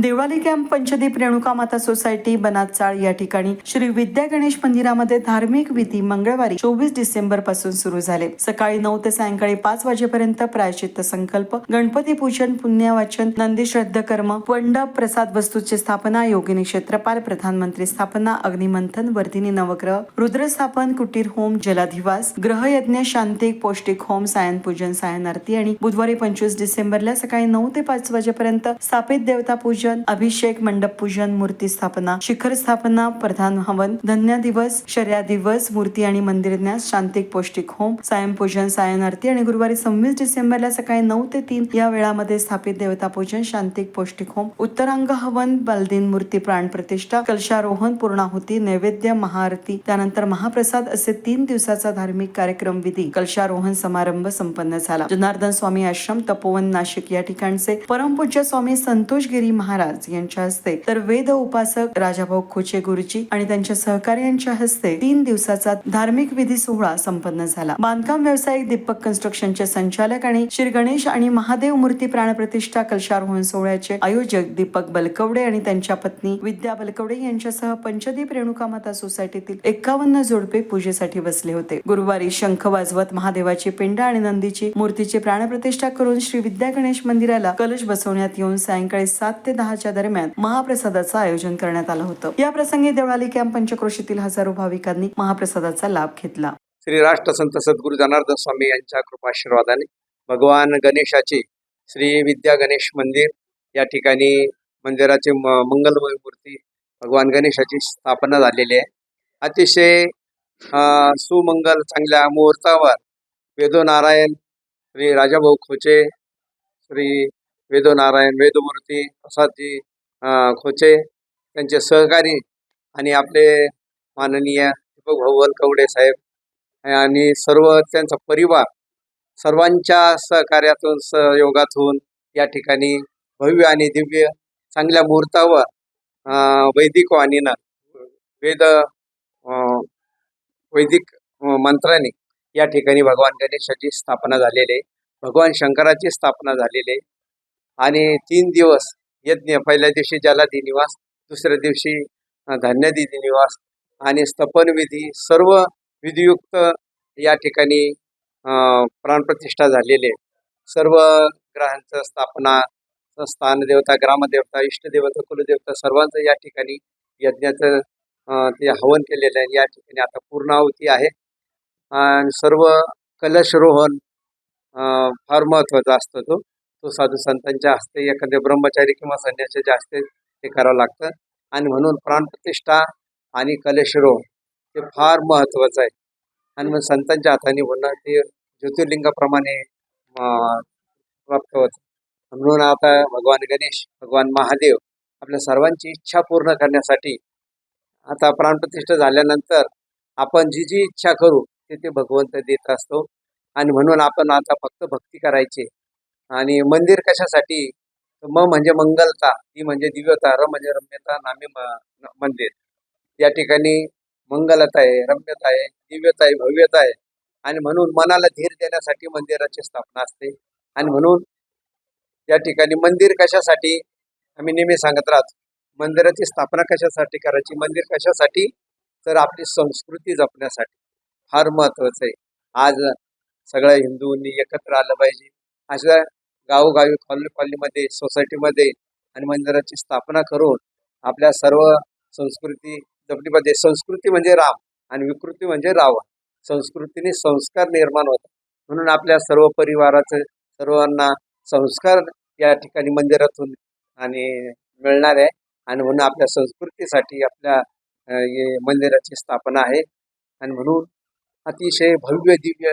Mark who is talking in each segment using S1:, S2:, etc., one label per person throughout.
S1: Deolali camp Panchdeep Renuka माता society बनातचाळ या ठिकाणी श्री विद्या गणेश मंदिरामध्ये धार्मिक विधी मंगळवारी चोवीस डिसेंबरपासून सुरू झाले. सकाळी नऊ ते सायंकाळी पाच वाजेपर्यंत प्रायश्चित्त संकल्प गणपती पूजन पुण्यवाचन नंदी श्रद्ध कर्म वंड प्रसाद वस्तूची स्थापना योगिनी क्षेत्रपाल प्रधानमंत्री स्थापना अग्निमंथन वर्धिनी नवग्रह रुद्रस्थापन कुटीर होम जलाधिवास ग्रहयज्ञ शांतिक पौष्टिक होम सायन पूजन सायन आरती आणि बुधवारी पंचवीस डिसेंबरला सकाळी नऊ ते पाच वाजेपर्यंत स्थापित देवता पूजन अभिषेक मंडप पूजन मूर्ती स्थापना शिखर स्थापना प्रधान हवन धन्य दिवस शर्या दिवस मूर्ती आणि मंदिर न्यास शांतिक पौष्टिक होम सायं पूजन सायन आरती आणि गुरुवारी सव्वीस डिसेंबरला सकाळी नऊ ते तीन या वेळामध्ये स्थापित देवता पूजन शांतिक पौष्टिक होम उत्तरांग हवन बालदिन मूर्ती प्राण प्रतिष्ठा कलशारोहण पूर्णाहुती नैवेद्य महाआरती त्यानंतर महाप्रसाद असे तीन दिवसाचा धार्मिक कार्यक्रम विधी कलशारोहण समारंभ संपन्न झाला. जनार्दन स्वामी आश्रम तपोवन नाशिक या ठिकाणचे परमपूज्य स्वामी संतोष गिरी महाराज यांच्या हस्ते. तर वेद उपासक राजाभाऊ खोचे गुरुजी आणि त्यांच्या सहकार्यांच्या हस्ते तीन दिवसाचा धार्मिक विधी सोहळा संपन्न झाला. बांधकाम व्यावसायिक दीपक कन्स्ट्रक्शनचे संचालक आणि श्री गणेश आणि महादेव मूर्ती प्राणप्रतिष्ठा कलशारोहण सोहळ्याचे आयोजक दीपक बलकवडे आणि त्यांच्या पत्नी विद्या बलकवडे यांच्यासह पंचदीप रेणुका माता सोसायटीतील एकावन्न जोडपे पूजेसाठी बसले होते. गुरुवारी शंख वाजवत महादेवाची पिंड आणि नंदीची मूर्तीची प्राणप्रतिष्ठा करून श्री विद्या गणेश मंदिराला कलश बसवण्यात येऊन सायंकाळी सात ते दहाच्या दरम्यान महाप्रसादाचं आयोजन करण्यात आलं होतं. या प्रसंगी देवळाली कॅम्प पंचक्रोशीतील हजारो भाविकांनी महाप्रसादाचा लाभ घेतला.
S2: श्री राष्ट्रसंत सद्गुरु जनार्दन स्वामी यांच्या कृपाशीर्वादाने भगवान गणेशाची श्री विद्या गणेश मंदिर या ठिकाणी मंदिराची मंगलमय मूर्ती भगवान गणेशाची स्थापना झालेली आहे. अतिशय अं, सुमंगल चांगल्या मुहूर्तावर वेदो नारायण श्री राजाभाऊ खोचे श्री वेदो नारायण वेदमूर्ती प्रसादजी खोचे त्यांचे सहकारी आणि आपले माननीय दीपक भाऊ वलकवडे साहेब आणि सर्व त्यांचा परिवार सर्वांच्या सहकार्यातून सहयोगातून या ठिकाणी भव्य आणि दिव्य चांगल्या मुहूर्तावर वैदिक वाणीनं वेद वैदिक मंत्राने या ठिकाणी भगवान गणेशाची स्थापना झालेली आहे. भगवान शंकराची स्थापना झालेली आहे. आणि तीन दिवस यज्ञ. पहिल्या दिवशी जलादी निवास दुसऱ्या दिवशी अं, निवास आणि स्थपनविधी सर्व विधियुक्त या ठिकाणी प्राणप्रतिष्ठा झालेली. आहे सर्व ग्रहांचं स्थापना स्थान देवता ग्रामदेवता इष्टदेवता कुलदेवता सर्वांचं या ठिकाणी यज्ञाचं ते हवन केलेलं आहे. या ठिकाणी आता पूर्णाहुती आहे. आणि सर्व कलशरोहण फार महत्त्वाचा असतो तो. तो साधू संतांच्या हस्ते एखाद्या ब्रह्मचारी किंवा संन्यासाच्या हस्ते ते करावं लागतं. आणि म्हणून प्राणप्रतिष्ठा आणि कलेशरो हे फार महत्त्वाचं आहे. आणि मग संतांच्या हाताने होणं ते ज्योतिर्लिंगाप्रमाणे प्राप्त होतं. म्हणून आता भगवान गणेश भगवान महादेव आपल्या सर्वांची इच्छा पूर्ण करण्यासाठी आता प्राणप्रतिष्ठा झाल्यानंतर आपण जी जी इच्छा करू ते ते भगवंत देत असतो. आणि म्हणून आपण आता फक्त भक्ती करायची. आणि मंदिर कशासाठी? म म्हणजे मंगलता ती म्हणजे दिव्यता र म्हणजे रम्यता नामी मंदिर. या ठिकाणी मंगलता आहे रम्यता आहे दिव्यता आहे भव्यता आहे. आणि म्हणून मनाला धीर देण्यासाठी मंदिराची स्थापना असते. आणि म्हणून या ठिकाणी मंदिर कशासाठी? आम्ही नेहमी सांगत राहतो मंदिराची स्थापना कशासाठी करायची? मंदिर कशासाठी? तर आपली संस्कृती जपण्यासाठी. फार महत्वाचं आहे. आज सगळ्या हिंदूंनी एकत्र आलं पाहिजे. अशा गावोगावी कॉलनी कॉलनीमध्ये सोसायटीमध्ये आणि मंदिराची स्थापना करून आपल्या सर्व संस्कृती जपली संस्कृती म्हणजे राम आणि विकृती म्हणजे रावण. संस्कृतीने संस्कार निर्माण होतात. म्हणून आपल्या सर्व परिवाराचे सर्वांना संस्कार या ठिकाणी मंदिरातून आणि मिळणार आहे. आणि म्हणून आपल्या संस्कृतीसाठी आपल्या हे मंदिराची स्थापना आहे. आणि म्हणून अतिशय भव्य दिव्य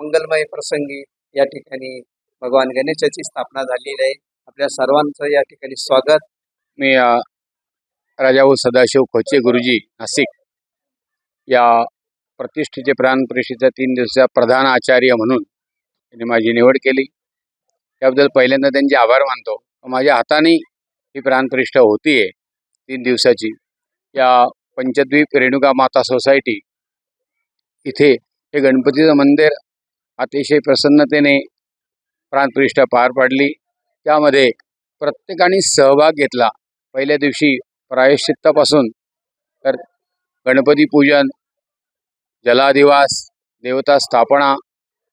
S2: मंगलमय प्रसंगी या ठिकाणी भगवान गणेशाची स्थापना झालेली आहे. आपल्या सर्वांचं या ठिकाणी स्वागत.
S3: मी राजाभाऊ सदाशिव खोचे गुरुजी नाशिक या प्रतिष्ठेचे प्राण परिषदेचा तीन दिवसाचा प्रधान आचार्य म्हणून त्यांनी माझी निवड केली. त्याबद्दल पहिल्यांदा त्यांचे आभार मानतो. माझ्या हाताने ही प्राणप्रतिष्ठा होती आहे तीन दिवसाची. या पंचद्वीप रेणुका माता सोसायटी इथे हे गणपतीचं मंदिर अतिशय प्रसन्नतेने प्राणप्रतिष्ठा पार पाडली. त्यामध्ये प्रत्येकाने सहभाग घेतला. पहिल्या दिवशी प्रायश्चित्तापासून तर गणपती पूजन जलादिवास देवता स्थापना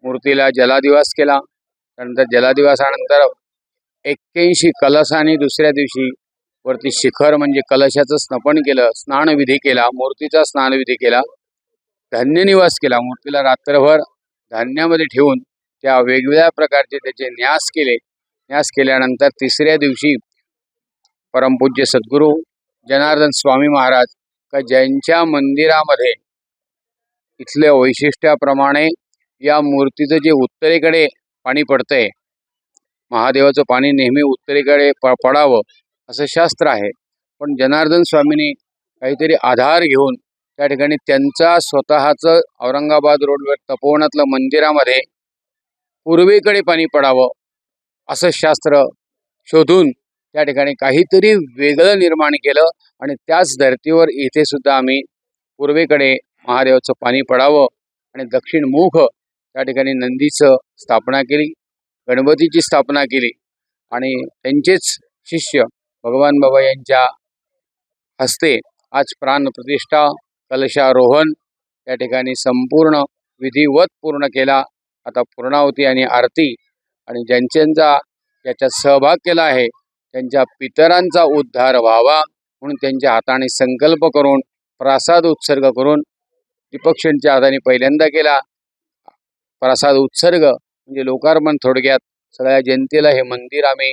S3: मूर्तीला जलादिवास केला. त्यानंतर जलादिवासानंतर एक्क्याऐंशी कलशाने दुसऱ्या दिवशी वरती शिखर म्हणजे कलशाचं स्नपन केलं स्नानविधी केला मूर्तीचा स्नानविधी केला. धान्यनिवास केला. मूर्तीला रात्रभर धान्यामध्ये ठेवून त्या वेगवेगळ्या प्रकारचे त्याचे न्यास केले. न्यास केल्यानंतर तिसऱ्या दिवशी परमपूज्य सद्गुरू जनार्दन स्वामी महाराज का ज्यांच्या मंदिरामध्ये इथल्या वैशिष्ट्याप्रमाणे या मूर्तीचं जे उत्तरेकडे पाणी पडतंय महादेवाचं पाणी नेहमी उत्तरेकडे प पडावं असं शास्त्र आहे. पण जनार्दन स्वामींनी काहीतरी आधार घेऊन त्या ठिकाणी त्यांचा स्वतःचं औरंगाबाद रोडवर तपोवनातलं मंदिरामध्ये पूर्वेकडे पाणी पडावं असं शास्त्र शोधून त्या ठिकाणी काहीतरी वेगळं निर्माण केलं आणि त्याच धर्तीवर इथे सुद्धा आम्ही पूर्वेकडे महादेवाचं पाणी पडावं आणि दक्षिणमुख त्या ठिकाणी नंदीचं स्थापना केली गणपतीची स्थापना केली आणि त्यांचेच शिष्य भगवान बाबा यांच्या हस्ते आज प्राणप्रतिष्ठा कलशारोहण त्या ठिकाणी संपूर्ण विधिवत पूर्ण केला. आता पूर्णावती आणि आरती आणि ज्यांच्यांचा याच्यात सहभाग केला आहे त्यांच्या पितरांचा उद्धार व्हावा म्हणून त्यांच्या हाताने संकल्प करून प्रसाद उत्सर्ग करून दीपक्षणच्या हाताने पहिल्यांदा केला. प्रसाद उत्सर्ग म्हणजे लोकार्पण थोडक्यात सगळ्या जनतेला हे मंदिर आम्ही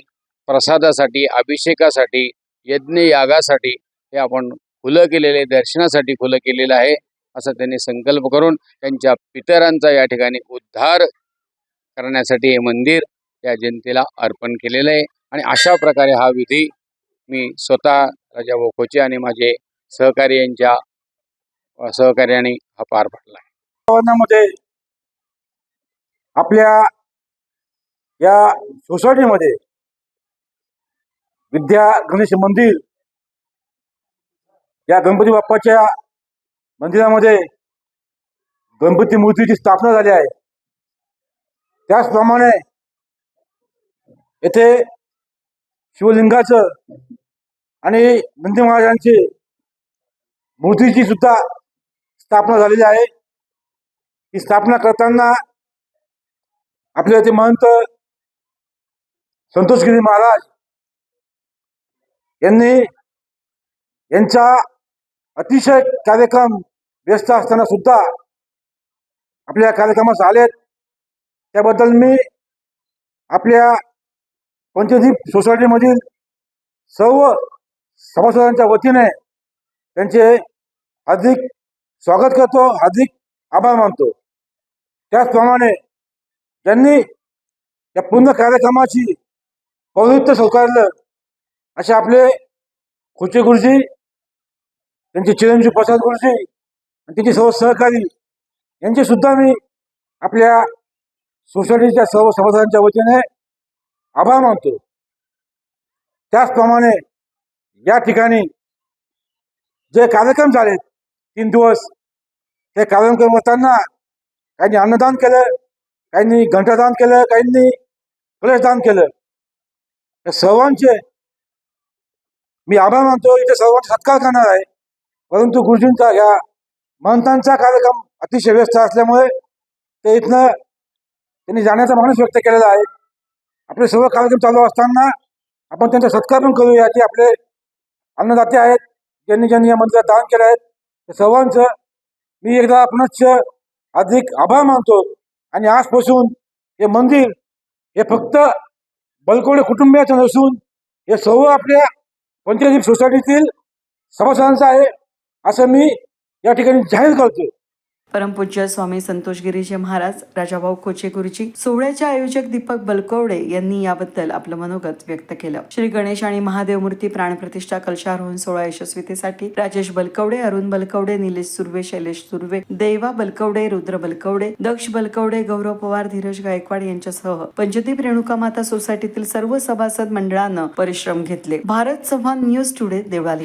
S3: प्रसादासाठी अभिषेकासाठी यज्ञ यागासाठी हे आपण खुलं केलेले दर्शनासाठी खुलं केलेलं आहे. असं त्यांनी संकल्प करून त्यांच्या पितरांचा या ठिकाणी उद्धार करण्यासाठी हे मंदिर या जनतेला अर्पण केलेलं आहे. आणि अशा प्रकारे हा विधी मी स्वतः राजा वोखोचे आणि माझे सहकारी यांच्या सहकार्याने हा पार पडला.
S4: आहे आपल्या या सोसायटीमध्ये विद्या गणेश मंदिर या गणपती बाप्पाच्या मंदिरामध्ये गणपती मूर्तीची स्थापना झाली आहे. त्याचप्रमाणे येथे शिवलिंगाचं आणि नंदी महाराजांची मूर्तीची सुद्धा स्थापना झालेली आहे. ही स्थापना करताना आपल्या ते महंत संतोषगिरी महाराज यांनी यांचा अतिशय कार्यक्रम व्यस्त असताना सुद्धा आपल्या कार्यक्रमास आलेत. त्याबद्दल मी आपल्या पंचदीप सोसायटीमधील सर्व सभासदांच्या वतीने त्यांचे हार्दिक स्वागत करतो हार्दिक आभार मानतो. त्याचप्रमाणे ज्यांनी या पूर्ण कार्यक्रमाची पौरित्य स्वीकारलं असे आपले खुचे गुरुजी त्यांचे चिरंजीव प्रसाद गुरुजी त्यांचे सर्व सहकारी. यांचे सुद्धा मी आपल्या सोसायटीच्या सर्व सभासदांच्या वतीने आभार मानतो. त्याचप्रमाणे या ठिकाणी जे कार्यक्रम झाले तीन दिवस ते कार्यक्रम असताना काहींनी अन्नदान केलं काहींनी घंटादान केलं काहींनी कलशदान केलं. या सर्वांचे मी आभार मानतो. इथे सर्वांचा सत्कार करणार आहे. परंतु गुरुजींचा या महंतांचा कार्यक्रम अतिशय व्यस्त असल्यामुळे ते इथनं त्यांनी जाण्याचा माणूस व्यक्त केलेला आहे. आपले सर्व कार्यक्रम चालू असताना आपण त्यांचा सत्कार पण करूया की आपले अन्नदाते आहेत ज्यांनी ज्यांनी या मंदिरात दान केलं आहे. त्या सर्वांचं मी एकदा आपणच अधिक आभार मानतो आणि आजपासून हे मंदिर हे फक्त बलकोडे कुटुंबियाचं नसून हे सर्व आपल्या पंचायती सोसायटीतील सभासदांचं आहे असं मी या ठिकाणी जाहीर करतो
S1: परमपूज्य स्वामी संतोष गिरीचे महाराज राजाभाऊ खोचे गुरुजी सोहळ्याचे आयोजक दीपक बलकवडे यांनी याबद्दल आपलं मनोगत व्यक्त केलं. श्री गणेश आणि महादेव मूर्ती प्राणप्रतिष्ठा कलशारोहण सोहळा यशस्वीतेसाठी राजेश बलकवडे अरुण बलकवडे निलेश सुर्वे शैलेश सुर्वे देवा बलकवडे रुद्र बलकवडे दक्ष बलकवडे गौरव पवार धीरज गायकवाड यांच्यासह पंचदीप रेणुका माता सोसायटीतील सर्व सभासद मंडळानं परिश्रम घेतले. Bharat Chavan news today Deolali